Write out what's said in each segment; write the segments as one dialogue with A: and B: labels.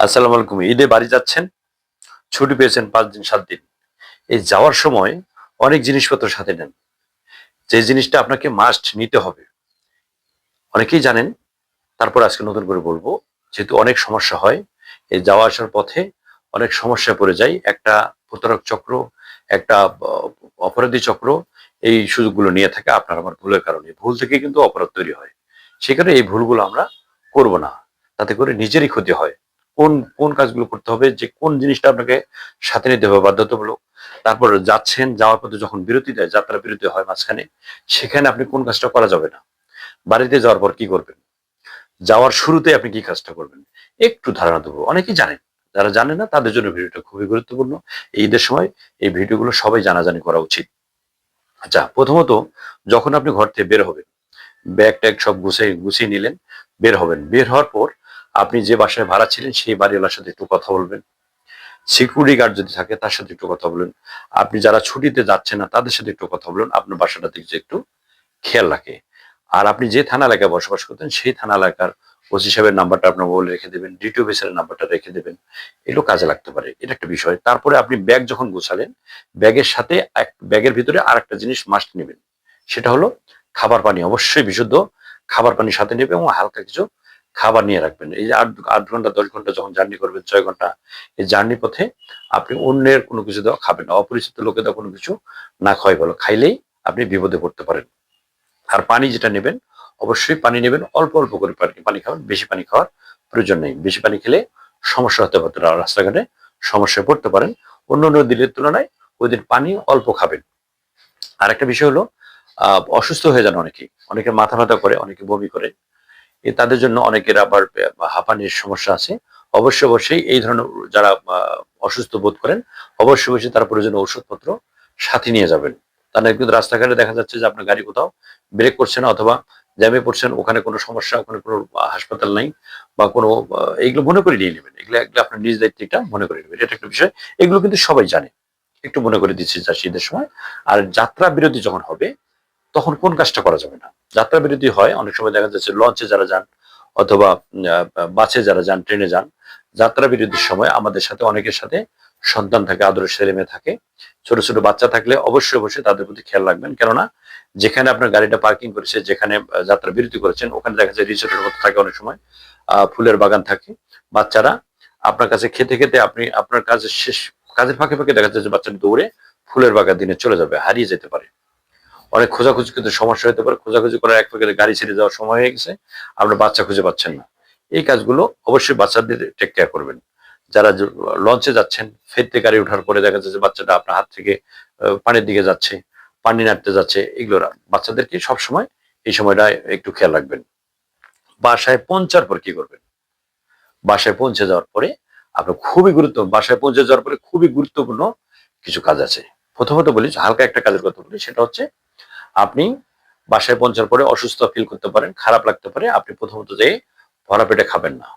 A: আসসালামু আলাইকুম, ঈদে বাড়ি যাচ্ছেন, ছুটি পেয়েছেন পাঁচ দিন, সাত দিন। এই যাওয়ার সময় অনেক জিনিসপত্র সাথে নেন। যে জিনিসটা আপনাকে মাস্ট নিতে হবে। অনেকেই জানেন, তারপর আজকে নতুন করে বলব, যেহেতু অনেক সমস্যা হয়, এই যাওয়া আসার পথে অনেক সমস্যায় পড়ে যায় একটা প্রতারক চক্র, একটা অপরাধী চক্র, এই সুযোগগুলো নিয়ে থাকে আপনার আমার ভুলের কারণে। ভুল থেকে কিন্তু অপরাধ তৈরি হয়। সেখানে এই ভুলগুলো আমরা করব না। তাতে করে নিজেরই ক্ষতি হয়। কোন কোন কাজগুলো করতে হবে, যে কোন জিনিসটা আপনাকে সাথে নিতে হবে, বাধ্যতামূলক। তারপর যাচ্ছেন, যাওয়ার পথে যখন বিরতি দেয়, যাত্রা বিরতি হয় মাঝখানে, সেখানে আপনি কোন কাজটা করা যাবে না। বাড়িতে যাওয়ার পর কি করবেন? যাওয়ার শুরুতে আপনি কি কাজটা করবেন? একটু ধারণা দেবো। অনেকেই জানেন, যারা জানে না, তাদের জন্য ভিডিওটা খুবই গুরুত্বপূর্ণ। এই ঈদের সময় এই ভিডিওগুলো সবাই জানাজানি করা উচিত। আচ্ছা প্রথমত যখন আপনি ঘর থেকে বের হবেন, ব্যাগ ট্যাগ সব গুছিয়ে গুছিয়ে নিলেন, বের হবেন। বের হওয়ার পর আপনি যে বাসায় ভাড়া ছিলেন, সেই বাড়িওয়ালার সাথে একটু কথা বলবেন। সিকিউরিটি গার্ড যদি থাকে, তার সাথে একটু কথা বলুন। আপনি যারা ছুটিতে যাচ্ছেন না, তাদের সাথে একটু কথা বলুন। আপনার বাসাটা দিকে একটু খেয়াল রাখে। আর আপনি যে থানা এলাকায় বসবাস করতেন, সেই থানা এলাকার ওসি সাহেবের নাম্বারটা আপনার মোবাইলে রেখে দেবেন ডিটিও অফিসারের নাম্বারটা রেখে দেবেন। এগুলো কাজে লাগতে পারে। এটা একটা বিষয়। তারপরে আপনি ব্যাগ যখন গোছালেন ব্যাগের সাথে এক ব্যাগের ভিতরে আর একটা জিনিস মাস্ট নেবেন। সেটা হলো খাবার পানি। অবশ্যই বিশুদ্ধ খাবার পানি সাথে নেবে এবং হালকা কিছু খাবার নিয়ে রাখবেন। এই যে আট আট ঘণ্টা, দশ ঘণ্টা যখন জার্নি করবেন, ছয় ঘণ্টা, এই জার্নি পথে আপনি অন্যের কোনো কিছু দেওয়া খাবেন না। অপরিচিত লোকে দেওয়া কোনো কিছু না খাওয়াই ভালো। খাইলেই আপনি বিপদে পড়তে পারেন। আর পানি যেটা নেবেন, অবশ্যই পানি নেবেন। অল্প অল্প করে পানি খাবেন বেশি পানি খাওয়ার প্রয়োজন নেই। বেশি পানি খেলে সমস্যা হতে পারে রাস্তাঘাটে সমস্যায় পড়তে পারেন। অন্য অন্য দিনের তুলনায় ওই দিন পানি অল্প খাবেন। আর একটা বিষয় হলো অসুস্থ হয়ে যান অনেকে অনেকে মাথা ব্যথা করে, অনেকে বমি করে। তাদের জন্য অনেকের আবার হাঁপানির সমস্যা আছে। অবশ্যই অবশ্যই এই ধরনের যারা অসুস্থ বোধ করেন, অবশ্যই অবশ্যই তার প্রয়োজনীয় ওষুধপত্র সাথে নিয়ে যাবেন। তাহলে কিন্তু রাস্তাঘাটে দেখা যাচ্ছে যে আপনার গাড়ি কোথাও ব্রেক করছে না অথবা জ্যামে পড়ছেন, ওখানে কোনো সমস্যা, ওখানে কোনো হাসপাতাল নাই বা কোনো এইগুলো মনে করে নিয়ে নেবেন। এগুলো এগুলো আপনার নিজ দায়িত্বটা মনে করে নেবেন। এটা একটা বিষয়, এগুলো কিন্তু সবাই জানে। একটু মনে করে দিচ্ছি শীতের সময়। আর যাত্রা বিরতি যখন হবে, তখন কোন কাজটা করা যাবে না? যাত্রা বিরতি হয়, অনেক সময় দেখা যাচ্ছে লঞ্চে যারা যান অথবা বাসে যারা যান, ট্রেনে যান যাত্রা বিরতির সময় আমাদের সাথে অনেকের সাথে সন্তান থাকে, আদরের ছেলে মেয়ে থাকে। ছোট ছোট বাচ্চা থাকলে অবশ্যই অবশ্যই তাদের প্রতি খেয়াল রাখবেন। কেননা যেখানে আপনার গাড়িটা পার্কিং করেছে, যেখানে যাত্রা বিরতি করেছেন, ওখানে দেখা যায় রিসোর্টের মতো থাকে অনেক সময়। ফুলের বাগান থাকে। বাচ্চারা আপনার কাছে খেতে খেতে আপনি, আপনার কাজের শেষ, কাজের ফাঁকে ফাঁকে দেখা যাচ্ছে বাচ্চাটা দৌড়ে ফুলের বাগান দিনে চলে যাবে, হারিয়ে যেতে পারে। অনেক খোঁজাখুঁজি কিন্তু সমস্যা হতে পারে। খোঁজাখুঁজি করার এক ফাঁকে গাড়ি ছেড়ে যাওয়ার সময় হয়ে গেছে। আপনার বাচ্চা খুঁজে পাচ্ছেন না। এই কাজগুলো অবশ্যই বাচ্চাদের টেক কেয়ার করবেন। যারা লঞ্চে যাচ্ছেন ফেরতে গাড়ি ওঠার পরে দেখা যাচ্ছে বাচ্চাটা আপনার হাত থেকে পানির দিকে যাচ্ছে, পানি নাড়তে যাচ্ছে, এগুলো বাচ্চাদেরকে সবসময় এই সময়টা একটু খেয়াল রাখবেন। বাসায় পৌঁছার পর কি করবেন? বাসায় পৌঁছে যাওয়ার পরে আপনার খুবই গুরুত্ব, বাসায় পৌঁছে যাওয়ার পরে খুবই গুরুত্বপূর্ণ কিছু কাজ আছে। প্রথমত বলি হালকা একটা কাজের কথা বলি, সেটা হচ্ছে আপনি বাসায় পৌঁছার পরে অসুস্থ ফিল করতে পারেন, খারাপ লাগতে পারে, আপনি প্রথমত যে ভরা পেটে খাবেন না।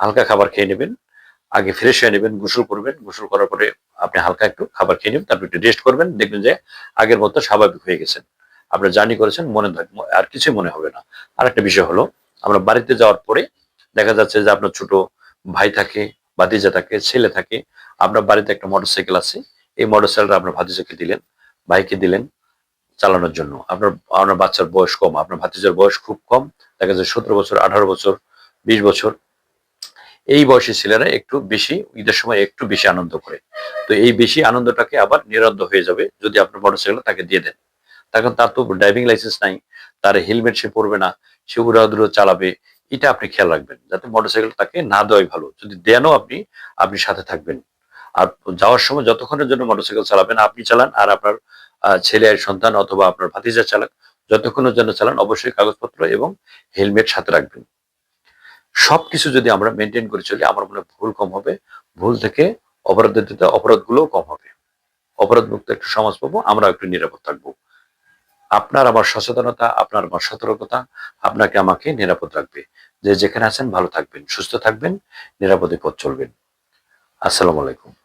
A: হালকা খাবার খেয়ে নেবেন, আগে ফ্রেশ হয়ে নেবেন, গোসল করবেন, গোসল করার পরে আপনি হালকা একটু খাবার খেয়ে নেবেন, তারপর একটু রেস্ট করবেন, দেখবেন যে আগের মতো স্বাভাবিক হয়ে গেছেন। আপনার জার্নি করেছেন, মনে আর কিছুই মনে হবে না। আর একটা বিষয় হলো, আমরা বাড়িতে যাওয়ার পরে দেখা যাচ্ছে যে আপনার ছোট ভাই থাকে, ভাতিজা থাকে, ছেলে থাকে, আপনার বাড়িতে একটা মোটরসাইকেল আছে, এই মোটরসাইকেলটা আপনার ভাতিজাকে দিলেন, ভাইকে দিলেন চালানোর জন্য। আপনার আপনার বাচ্চার বয়স কম, আপনার ভাতিজার বয়স খুব কম, দেখা যায় সতেরো বছর, আঠারো বছর, বিশ বছর। এই বয়সী ছেলেরা একটু বেশি, ঈদের সময় একটু বেশি আনন্দ করে। তো এই বেশি আনন্দটাকে আবার নিরন্দ হয়ে যাবে যদি আপনার মোটরসাইকেল তাকে দিয়ে দেন। তখন তার তো ড্রাইভিং লাইসেন্স নাই, তার হেলমেট সে পরবে না, সে উড়াদুড়ো চালাবে, এটা আপনি খেয়াল রাখবেন, যাতে মোটরসাইকেল তাকে না দেওয়াই ভালো। যদি দেনও আপনি আপনি সাথে থাকবেন। আর যাওয়ার সময় যতক্ষণের জন্য মোটরসাইকেল চালাবেন, আপনি চালান, আর আপনার আহ, ছেলে সন্তান অথবা আপনার ভাতিজা চালাক যতক্ষণ জন্য চালান অবশ্যই কাগজপত্র এবং হেলমেট সাথে রাখবেন। সবকিছু যদি আমরা মেনটেন করে চলি আমার মনে ভুল কম হবে। ভুল থেকে অপরাধের দিতে অপরাধগুলোও কম হবে। অপরাধ মুক্ত একটা সমাজ পাবো আমরা একটু নিরাপদ থাকব। আপনার আমার সচেতনতা আপনার আমার সতর্কতা আপনাকে আমাকে নিরাপদ রাখবে। যে যেখানে আছেন ভালো থাকবেন সুস্থ থাকবেন নিরাপদে পথ চলবেন। আসসালামু আলাইকুম।